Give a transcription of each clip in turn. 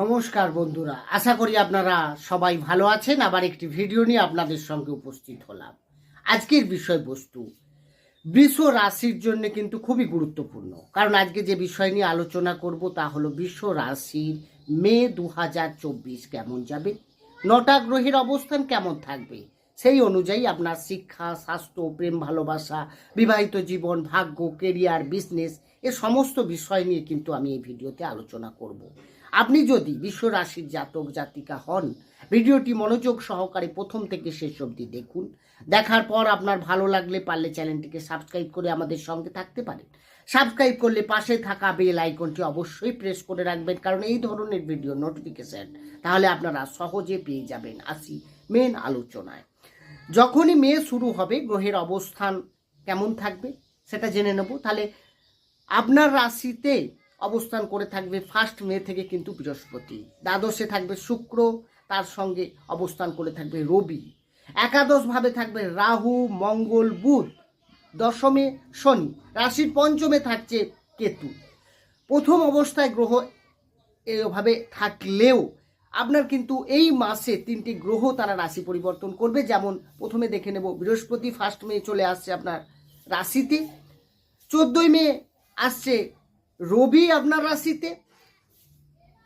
নমস্কার বন্ধুরা, আশা করি আপনারা সবাই ভালো আছেন। আবার একটি ভিডিও নিয়ে আপনাদের সঙ্গে উপস্থিত হলাম। আজকের বিষয়বস্তু, বৃষ রাশির জন্য কিন্তু খুবই গুরুত্বপূর্ণ। কারণ আজকে যে বিষয় নিয়ে আলোচনা করব তা হলো বিশ্ব রাশির মে দু হাজার চব্বিশ কেমন যাবে, নটা গ্রহের অবস্থান কেমন থাকবে, সেই অনুযায়ী আপনার শিক্ষা, স্বাস্থ্য, প্রেম, ভালোবাসা, বিবাহিত জীবন, ভাগ্য কেরিয়ার বিজনেস এ সমস্ত বিষয় নিয়ে কিন্তু আমি এই ভিডিওতে আলোচনা করব। আপনি যদি বিশ্ব রাশির জাতক, জাতিকা হন, ভিডিওটি মনোযোগ সহকারে প্রথম থেকে শেষ অবধি দেখুন। দেখার পর আপনার ভালো লাগলে পারলে চ্যানেলটিকে সাবস্ক্রাইব করে আমাদের সঙ্গে থাকতে পারেন। সাবস্ক্রাইব করলে পাশে থাকা বেল আইকনটি অবশ্যই প্রেস করে রাখবেন, কারণ এই ধরনের ভিডিও নোটিফিকেশন তাহলে আপনারা সহজে পেয়ে যাবেন। আসি মেন আলোচনায়। যখনই মে শুরু হবে, গ্রহের অবস্থান কেমন থাকবে সেটা জেনে নেব। তাহলে আপনার রাশিতে অবস্থান করে থাকবে ফার্স্ট মে থেকে কিন্তু বৃহস্পতি। দ্বাদশে থাকবে শুক্র, তার সঙ্গে অবস্থান করে থাকবে রবি। একাদশ ভাবে থাকবে রাহু, মঙ্গল, বুধ। দশমে শনি। রাশির পঞ্চমে থাকছে কেতু। প্রথম অবস্থায় গ্রহ এভাবে থাকলেও আপনার কিন্তু এই মাসে তিনটি গ্রহ তারা রাশি পরিবর্তন করবে। যেমন প্রথমে দেখে নেব বৃহস্পতি ফার্স্ট মে চলে আসছে আপনার রাশিতে। চোদ্দই মে আসছে রবি আপনার রাশিতে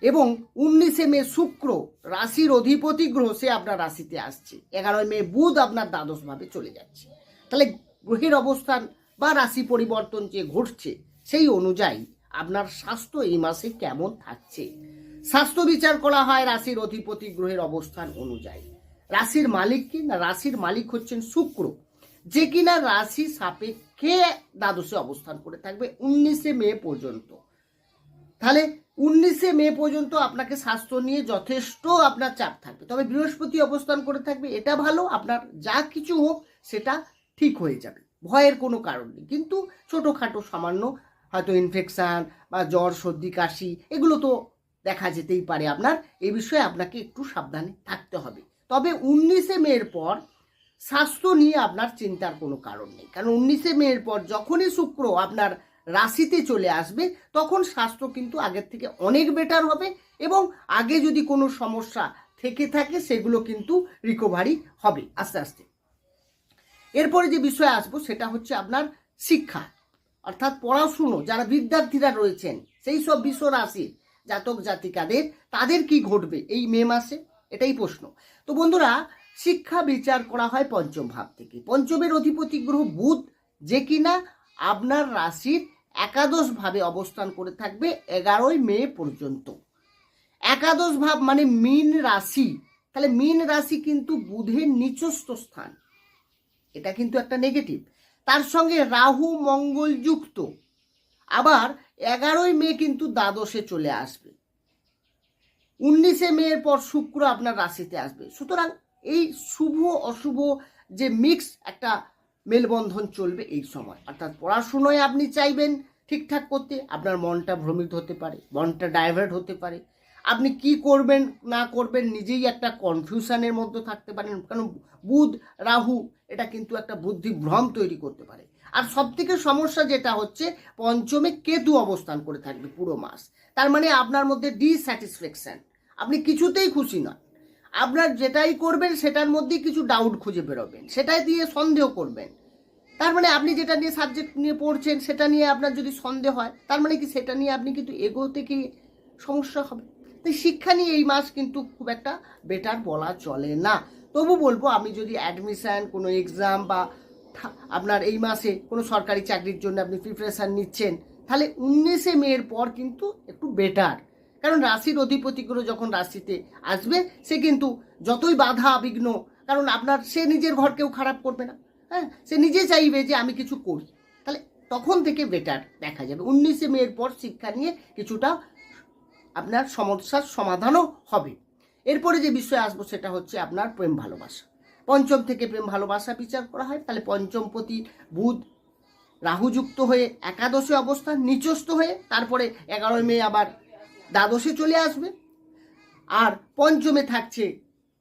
এবং উনিশে মে শুক্র রাশির অধিপতি গ্রহ সে আপনার রাশিতে আসছে। এগারোই মে বুধ আপনার দ্বাদশভাবে চলে যাচ্ছে। তাহলে গ্রহের অবস্থান বা রাশি পরিবর্তন যে ঘটছে, সেই অনুযায়ী আপনার স্বাস্থ্য এই মাসে কেমন থাকছে? স্বাস্থ্য বিচার করা হয় রাশির অধিপতি গ্রহের অবস্থান অনুযায়ী। রাশির মালিক কি না রাশির মালিক হচ্ছেন শুক্র। যে কিনা রাশি সাপেক্ষে দ্বাদশে অবস্থান করে থাকবে উনিশে মে পর্যন্ত। তাহলে উনিশে মে পর্যন্ত আপনাকে স্বাস্থ্য নিয়ে যথেষ্ট আপনার চাপ থাকবে। তবে বৃহস্পতি অবস্থান করে থাকবে, এটা ভালো, আপনার যা কিছু হোক সেটা ঠিক হয়ে যাবে, ভয়ের কোনো কারণ নেই। কিন্তু ছোটোখাটো সামান্য হয়তো ইনফেকশান বা জ্বর, সর্দি, কাশি, এগুলো তো দেখা যেতেই পারে। আপনার এ বিষয়ে আপনাকে একটু সাবধানে থাকতে হবে। তবে উনিশে মের পর স্বাস্থ্য নিয়ে আপনার চিন্তার কোনো কারণ নেই। কারণ উনিশে মের পর যখনই শুক্র আপনার রাশিতে চলে আসবে, তখন স্বাস্থ্য কিন্তু আগের থেকে অনেক বেটার হবে এবং আগে যদি কোনো সমস্যা থেকে থাকে, সেগুলো কিন্তু রিকভারি হবে আস্তে আস্তে। এরপরে যে বিষয়ে আসব, সেটা হচ্ছে আপনার শিক্ষা। অর্থাৎ পড়াশুনো, যারা বিদ্যার্থীরা রয়েছেন, সেই সব বিশ্ব রাশির জাতক জাতিকাদের, তাদের কি ঘটবে এই মে মাসে? এটাই প্রশ্ন। তো বন্ধুরা শিক্ষা বিচার করা হয় পঞ্চম ভাব থেকে। পঞ্চমের অধিপতি গ্রহ বুধ, যে কিনা আপনার রাশির একাদশ ভাবে অবস্থান করে থাকবে এগারোই মে পর্যন্ত। একাদশ ভাব মানে মীন রাশি। তাহলে মীন রাশি কিন্তু বুধের নিচস্থ স্থান। এটা কিন্তু একটা নেগেটিভ তার সঙ্গে রাহু মঙ্গল যুক্ত। আবার এগারোই মে কিন্তু দ্বাদশে চলে আসবে। উনিশে মেয়ের পর শুক্র আপনার রাশিতে আসবে। সুতরাং এই শুভ, অশুভ যে মিক্স একটা মেলবন্ধন চলবে এই সময়। অর্থাৎ পড়াশুনোয় আপনি চাইবেন ঠিকঠাক করতে, আপনার মনটা ভ্রমিত হতে পারে, মনটা ডাইভার্ট হতে পারে। আপনি কি করবেন, না করবেন নিজেই একটা কনফিউশনের মধ্যে থাকতে পারেন, কারণ বুধ, রাহু, এটা কিন্তু একটা বুদ্ধি ভ্রম তৈরি করতে পারে। আর সব থেকে সমস্যা যেটা হচ্ছে, পঞ্চমে কেতু অবস্থান করে থাকবে পুরো মাস। তার মানে আপনার মধ্যে ডিস্যাটিসফ্যাকশন আপনি কিছুতেই খুশি নন। আপনার যেটাই করবেন, সেটার মধ্যেই কিছু ডাউট খুঁজে বেরোবেন। সেটাই দিয়ে সন্দেহ করবেন। তার মানে আপনি যেটা নিয়ে সাবজেক্ট নিয়ে পড়ছেন, সেটা নিয়ে আপনার যদি সন্দেহ হয়, তার মানে কি সেটা নিয়ে আপনি কিন্তু এগোতে কি সমস্যা হবে? তাই শিক্ষা নিয়ে এই মাস কিন্তু খুব একটা বেটার বলা চলে না। তবু বলব, আমি যদি অ্যাডমিশান কোনো এক্সাম বা আপনার এই মাসে কোনো সরকারি চাকরির জন্য আপনি প্রিপারেশান নিচ্ছেন, তাহলে উনিশে মের পর কিন্তু একটু বেটার কারণ রাশির অধিপতিগুলো যখন রাশিতে আসবে, সে কিন্তু যতই বাধা বিঘ্ন, কারণ আপনার, সে নিজের ঘরকেও খারাপ করবে না। হ্যাঁ? সে নিজে চাইবে যে আমি কিছু করি। তাহলে তখন থেকে বেটার দেখা যাবে। উনিশে মেয়ের পর শিক্ষা নিয়ে কিছুটা আপনার সমস্যার সমাধানও হবে। এরপরে যে বিষয়ে আসব সেটা হচ্ছে আপনার প্রেম ভালোবাসা। পঞ্চম থেকে প্রেম ভালোবাসা বিচার করা হয়। তাহলে পঞ্চমপতি বুধ রাহুযুক্ত হয়ে একাদশে অবস্থান, নিচস্থ হয়ে, তারপরে এগারোই মে আবার দ্বাদশে চলে আসবে। আর পঞ্চমে থাকছে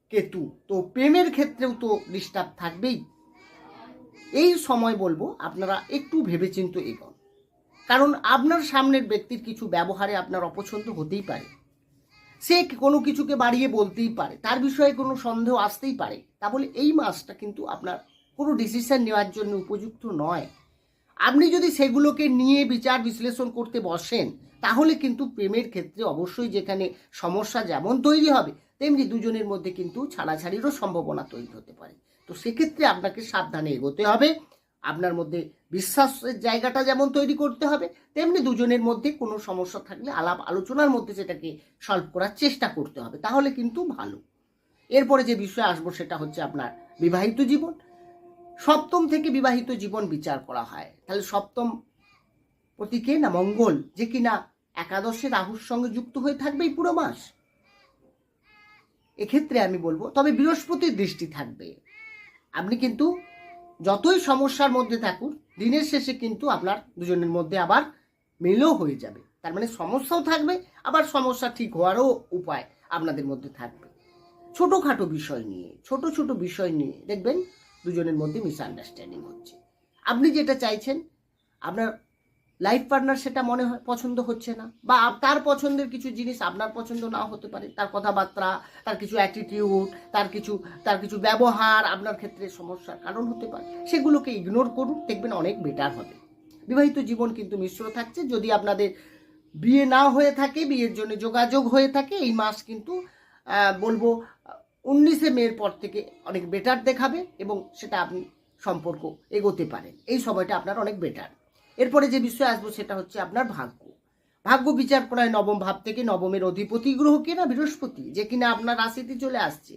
কেতু। তো প্রেমের ক্ষেত্রেও তো ডিস্টার্ব থাকবেই। এই সময় বলব, আপনারা একটু ভেবেচিন্তে এগোন। কারণ আপনার সামনের ব্যক্তির কিছু ব্যবহারে আপনার অপছন্দ হতেই পারে। সে কোনো কিছুকে বাড়িয়ে বলতেই পারে, তার বিষয়ে কোনো সন্দেহ আসতেই পারে। তা বলে এই মাসটা কিন্তু আপনার কোনো ডিসিশন নেওয়ার জন্য উপযুক্ত নয়। আপনি যদি সেগুলোকে নিয়ে বিচার বিশ্লেষণ করতে বসেন তাহলে কিন্তু প্রেমের ক্ষেত্রে অবশ্যই যেখানে সমস্যা যেমন তৈরি হবে, তেমনি দুজনের মধ্যে কিন্তু ছাড়াছাড়িরও সম্ভাবনা তৈরি হতে পারে। তো সেক্ষেত্রে আপনাকে সাবধানে এগোতে হবে। আপনার মধ্যে বিশ্বাসের জায়গাটা যেমন তৈরি করতে হবে, তেমনি দুজনের মধ্যে কোনো সমস্যা থাকলে আলাপ আলোচনার মধ্যে সেটাকে সলভ করার চেষ্টা করতে হবে, তাহলে কিন্তু ভালো। এরপরে যে বিষয় আসব সেটা হচ্ছে আপনার বিবাহিত জীবন। সপ্তম থেকে বিবাহিত জীবন বিচার করা হয়। তাহলে সপ্তম প্রতীকে না মঙ্গল, যে কিনা একাদশে রাহুর সঙ্গে যুক্ত হয়ে থাকবে এই পুরো মাস। এক্ষেত্রে আমি বলব, তবে বৃহস্পতির দৃষ্টি থাকবে। আপনি কিন্তু যতই সমস্যার মধ্যে থাকুন, দিনের শেষে কিন্তু আপনার দুজনের মধ্যে আবার মিলও হয়ে যাবে। তার মানে সমস্যাও থাকবে, আবার সমস্যা ঠিক হওয়ারও উপায় আপনাদের মধ্যে থাকবে। ছোটোখাটো বিষয় নিয়ে, ছোট ছোট বিষয় নিয়ে দেখবেন দুজনের মধ্যে মিসআন্ডারস্ট্যান্ডিং হচ্ছে। আপনি যেটা চাইছেন, আপনার লাইফ পার্টনার সেটা মনে হয়, পছন্দ হচ্ছে না। বা তার পছন্দের কিছু জিনিস আপনার পছন্দ নাও হতে পারে। তার কথাবার্তা, তার কিছু অ্যাটিটিউড তার কিছু তার কিছু ব্যবহার আপনার ক্ষেত্রে সমস্যার কারণ হতে পারে। সেগুলোকে ইগনোর করুন, দেখবেন অনেক বেটার হবে। বিবাহিত জীবন কিন্তু মিশ্র থাকছে। যদি আপনাদের বিয়ে না হয়ে থাকে, বিয়ের জন্য যোগাযোগ হয়ে থাকে, এই মাস কিন্তু বলব, উনিশে মের পর থেকে অনেক বেটার দেখাবে এবং সেটা আপনি সম্পর্ক এগোতে পারেন। এই সময়টা আপনার অনেক বেটার এরপরে যে বিষয় আসব সেটা হচ্ছে আপনার ভাগ্য। ভাগ্য বিচার করা হয় নবম ভাব থেকে নবমের অধিপতি গ্রহ কিনা বৃহস্পতি, যে কিনা আপনার রাশিতে চলে আসছে।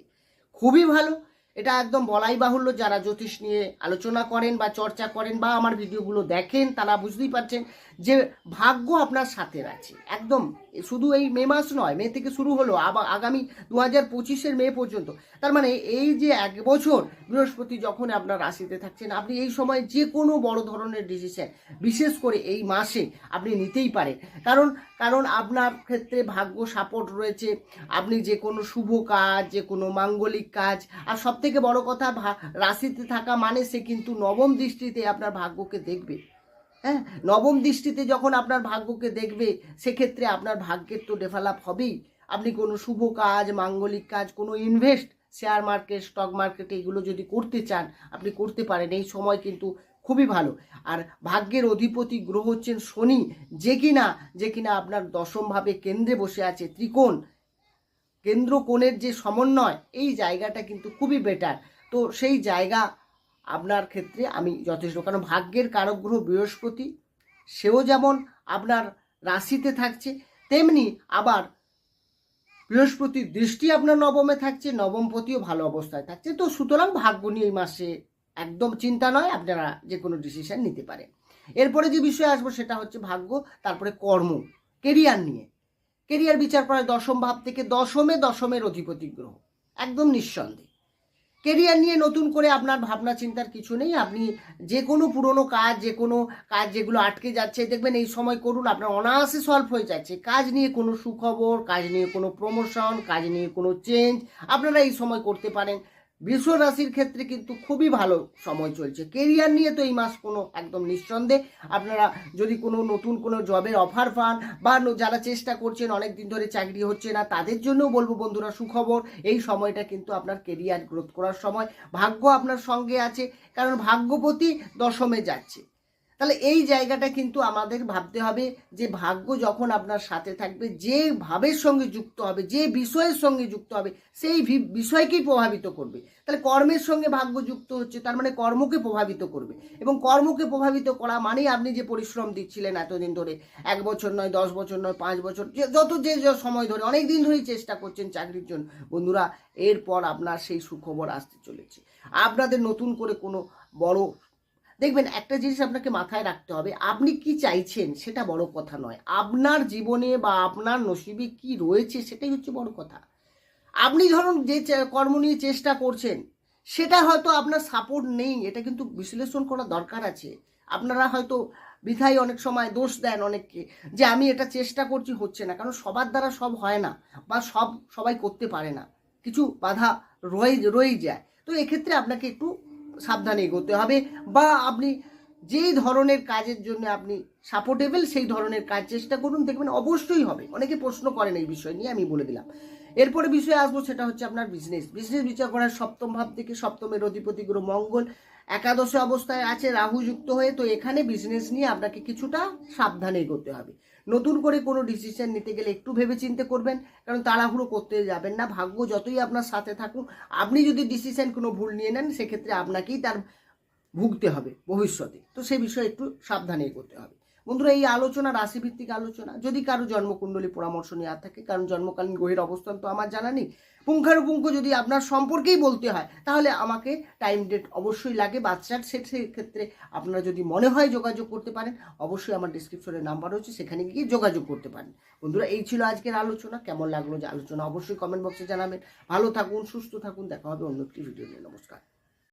খুবই ভালো। এটা একদম বলাই বাহুল্য। যারা জ্যোতিষ নিয়ে আলোচনা করেন বা চর্চা করেন বা আমার ভিডিওগুলো দেখেন, তারা বুঝতেই পারছেন যে ভাগ্য আপনার সাথে আছে। একদম, শুধু এই মে মাস নয়, মে থেকে শুরু হলো আবার আগামী দু হাজার পঁচিশের মে পর্যন্ত। তার মানে এই যে এক বছর বৃহস্পতি যখন আপনার রাশিতে থাকছেন, আপনি এই সময় যে কোনো বড় ধরনের ডিসিশন বিশেষ করে এই মাসে আপনি নিতেই পারেন। কারণ কারণ আপনার ক্ষেত্রে ভাগ্য সাপোর্ট রয়েছে, আপনি যে কোনো শুভ কাজ, যে কোনো মাঙ্গলিক কাজ, আর সব থেকে বড় কথা রাশিতে থাকা মানে সে কিন্তু নবম দৃষ্টিতে আপনার ভাগ্যকে দেখবে। হ্যাঁ নবম দৃষ্টিতে যখন আপনার ভাগ্যকে দেখবে, সেক্ষেত্রে আপনার ভাগ্যের তো ডেভেলপ হবেই। আপনি কোনো শুভ কাজ, মাঙ্গলিক কাজ, কোনো invest share market stock market এগুলো যদি করতে চান, আপনি করতে পারেন। এই সময় কিন্তু খুবই ভালো। আর ভাগ্যের অধিপতি গ্রহ হচ্ছেন শনি, যে কিনা যে কিনা আপনার দশমভাবে কেন্দ্রে বসে আছে, ত্রিকোণ। কেন্দ্র কোণের যে সমন্বয়, এই জায়গাটা কিন্তু খুবই বেটার তো সেই জায়গা আপনার ক্ষেত্রে আমি যথেষ্ট, কারণ ভাগ্যের কারক গ্রহ বৃহস্পতি, সেও যেমন আপনার রাশিতে থাকছে, তেমনি আবার বৃহস্পতির দৃষ্টি আপনার নবমে থাকছে নবমপতিও ভালো অবস্থায় থাকছে। তো সুতরাং ভাগ্য নিয়ে এই মাসে একদম চিন্তা নয়, আপনারা যে কোনো ডিসিশন নিতে পারেন এরপরে যে বিষয়ে আসব সেটা হচ্ছে ভাগ্য, তারপরে কর্ম কেরিয়ার নিয়ে। কেরিয়ার বিচার করা হয় দশম ভাব থেকে দশমে দশমের অধিপতি গ্রহ, একদম নিঃসন্দেহে। কেরিয়ার নিয়ে নতুন করে আপনার ভাবনা চিন্তার কিছু নেই। আপনি যে কোনো পুরনো কাজ যে কোনো কাজ যেগুলো আটকে যাচ্ছে, দেখবেন এই সময় করুন, আপনার অনায়াসে সলভ হয়ে যাচ্ছে। কাজ নিয়ে কোনো সুখবর, কাজ নিয়ে কোনো প্রমোশন কাজ নিয়ে কোনো চেঞ্জ আপনারা এই সময় করতে পারেন। বৃষ রাশির ক্ষেত্রে কিন্তু খুবই ভালো সময় চলছে। কেরিয়ার নিয়ে তো এই মাস কোনো একদম নিঃসন্দেহে আপনারা যদি কোনো নতুন কোনো জবের অফার পান বা যারা চেষ্টা করছেন অনেক দিন ধরে চাকরি হচ্ছে না, তাদের জন্যও বলব বন্ধুরা, সুখবর, এই সময়টা কিন্তু আপনার কেরিয়ার গ্রোথ করার সময়। ভাগ্য আপনার সঙ্গে আছে, কারণ ভাগ্যপতি দশমে যাচ্ছে। তাহলে এই জায়গাটা কিন্তু আমাদের ভাবতে হবে যে ভাগ্য যখন আপনার সাথে থাকবে, যে ভাবের সঙ্গে যুক্ত হবে, যে বিষয়ের সঙ্গে যুক্ত হবে, সেই বিষয়কেই প্রভাবিত করবে। তাহলে কর্মের সঙ্গে ভাগ্য যুক্ত হচ্ছে, তার মানে কর্মকে প্রভাবিত করবে। এবং কর্মকে প্রভাবিত করা মানেই আপনি যে পরিশ্রম দিচ্ছিলেন এতদিন ধরে, এক বছর নয়, দশ বছর নয়, পাঁচ বছর, যে- যত যে সময় ধরে অনেক দিন ধরেই চেষ্টা করছেন চাকরির জন্য। বন্ধুরা, এরপর আপনার সেই সুখবর আসতে চলেছে। আপনাদের নতুন করে কোনো বড় দেখবেন একটা জিনিস আপনাকে মাথায় রাখতে হবে, আপনি কি চাইছেন সেটা বড় কথা নয়। আপনার জীবনে বা আপনার নসিবে কি রয়েছে সেটাই হচ্ছে বড় কথা। আপনি ধরুন যে কর্ম নিয়ে চেষ্টা করছেন, সেটা হয়তো আপনার সাপোর্ট নেই, এটা কিন্তু বিশ্লেষণ করা দরকার আছে। আপনারা হয়তো বৃথাই অনেক সময় দোষ দেন অনেককে, যে আমি এটা চেষ্টা করছি, হচ্ছে না। কারণ সবার দ্বারা সব হয় না, বা সব সবাই করতে পারে না। কিছু বাধা রয়ে, রয়েই যায়। তো এক্ষেত্রে আপনাকে একটু সাবধানে এগোতে হবে বা আপনি যেই ধরনের কাজের জন্য আপনি সাপোর্টেবল সেই ধরনের কাজ চেষ্টা করুন, দেখবেন অবশ্যই হবে। অনেকে প্রশ্ন করেন এই বিষয় নিয়ে, আমি বলে দিলাম। এরপরে বিষয়ে আসব, সেটা হচ্ছে আপনার বিজনেস বিজনেস বিচার করার সপ্তম ভাব থেকে সপ্তমের অধিপতি গ্রহ মঙ্গল। একাদশে অবস্থায় আছে, রাহু যুক্ত হয়ে, তো এখানে বিজনেস নিয়ে আপনাকে কিছুটা সাবধানে এগোতে হবে। নতুন করে কোনো ডিসিশন নিতে গেলে একটু ভেবে চিন্তে করবেন, কারণ তাড়াহুড়ো করতে যাবেন না। ভাগ্য যতই আপনার সাথে থাকুক, আপনি যদি ডিসিশন কোনো ভুল নিয়ে নেন, সেক্ষেত্রে আপনাকেই তার ভুগতে হবে ভবিষ্যতে। তো সে বিষয়ে একটু সাবধানে এগোতে হবে। বন্ধুরা, এই আলোচনা, রাশিভিত্তিক আলোচনা, যদি কারও জন্মকুণ্ডলী পরামর্শ নেওয়া থাকে, কারণ জন্মকালীন গ্রহের অবস্থান তো আমার জানা নেই, পুঙ্খানুপুঙ্খ যদি আপনার সম্পর্কেই বলতে হয়, তাহলে আমাকে টাইম ডেট অবশ্যই লাগে, বাচ্চার সে ক্ষেত্রে আপনারা যদি মনে হয় যোগাযোগ করতে পারেন, অবশ্যই আমার ডিসক্রিপশনে নাম্বার রয়েছে, সেখানে গিয়ে যোগাযোগ করতে পারেন। বন্ধুরা, এই ছিল আজকের আলোচনা, কেমন লাগল যে আলোচনা অবশ্যই কমেন্ট বক্সে জানাবেন। ভালো থাকুন, সুস্থ থাকুন, দেখা হবে অন্য একটি ভিডিও নিয়ে, নমস্কার।